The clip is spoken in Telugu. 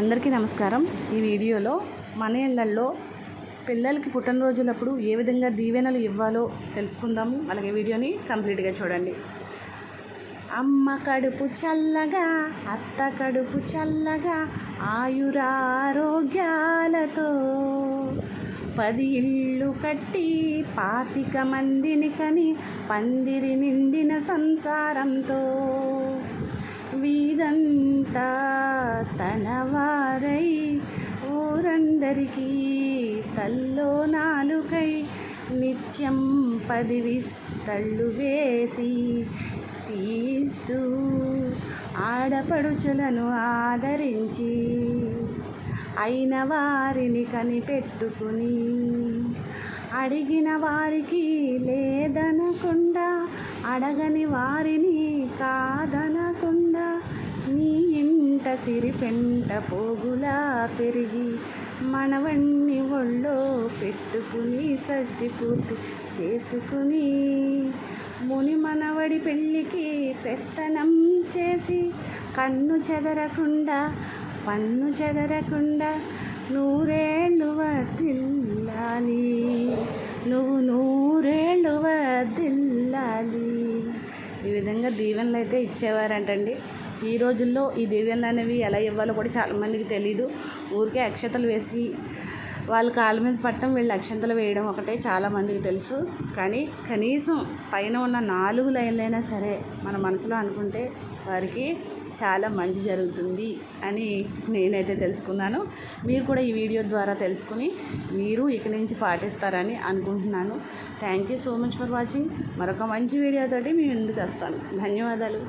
అందరికీ నమస్కారం. ఈ వీడియోలో మన ఇళ్ళల్లో పిల్లలకి పుట్టినరోజులప్పుడు ఏ విధంగా దీవెనలు ఇవ్వాలో తెలుసుకుందాము. అలాగే వీడియోని కంప్లీట్గా చూడండి. అమ్మ కడుపు చల్లగా అత్త కడుపు చల్లగా ఆయురారోగ్యాలతో పది ఇళ్ళు కట్టి పాతిక మందిని కని పందిరి నిండిన సంసారంతో వారై ఊరందరికీ తల్లో నాలుకై నిత్యం పదివిస్తళ్ళు వేసి తీస్తూ ఆడపడుచులను ఆదరించి అయిన వారిని కనిపెట్టుకుని అడిగిన వారికి లేదనకుండా అడగని వారిని కాదన సిరి పెంట పోగులా పెరిగి మనవన్ని ఒళ్ళో పెట్టుకుని షష్టి పూర్తి చేసుకుని ముని మనవడి పెళ్ళికి పెత్తనం చేసి కన్ను చెదరకుండా పన్ను చెదరకుండా నూరేళ్ళు వదిల్లాలి. నువ్వు నూరేళ్ళు వదిల్లాలి. ఈ విధంగా దీవెనలు అయితే ఇచ్చేవారంటండి. ఈ రోజుల్లో ఈ దీవెనలు అనేవి ఎలా ఇవ్వాలో కూడా చాలామందికి తెలియదు ఊరికే అక్షతలు వేసి వాళ్ళ కాళ్ళ మీద పట్టడం వీళ్ళు అక్షంతలు వేయడం ఒకటే చాలామందికి తెలుసు. కానీ కనీసం పైన ఉన్న నాలుగు లైన్లైనా సరే మన మనసులో అనుకుంటే వారికి చాలా మంచి జరుగుతుంది అని నేనైతే తెలుసుకున్నాను. మీరు కూడా ఈ వీడియో ద్వారా తెలుసుకుని మీరు ఇక నుంచి పాటిస్తారని అనుకుంటున్నాను. Thank you so much for watching. మరొక మంచి వీడియోతోటి మీ ముందుకు వస్తాను. ధన్యవాదాలు.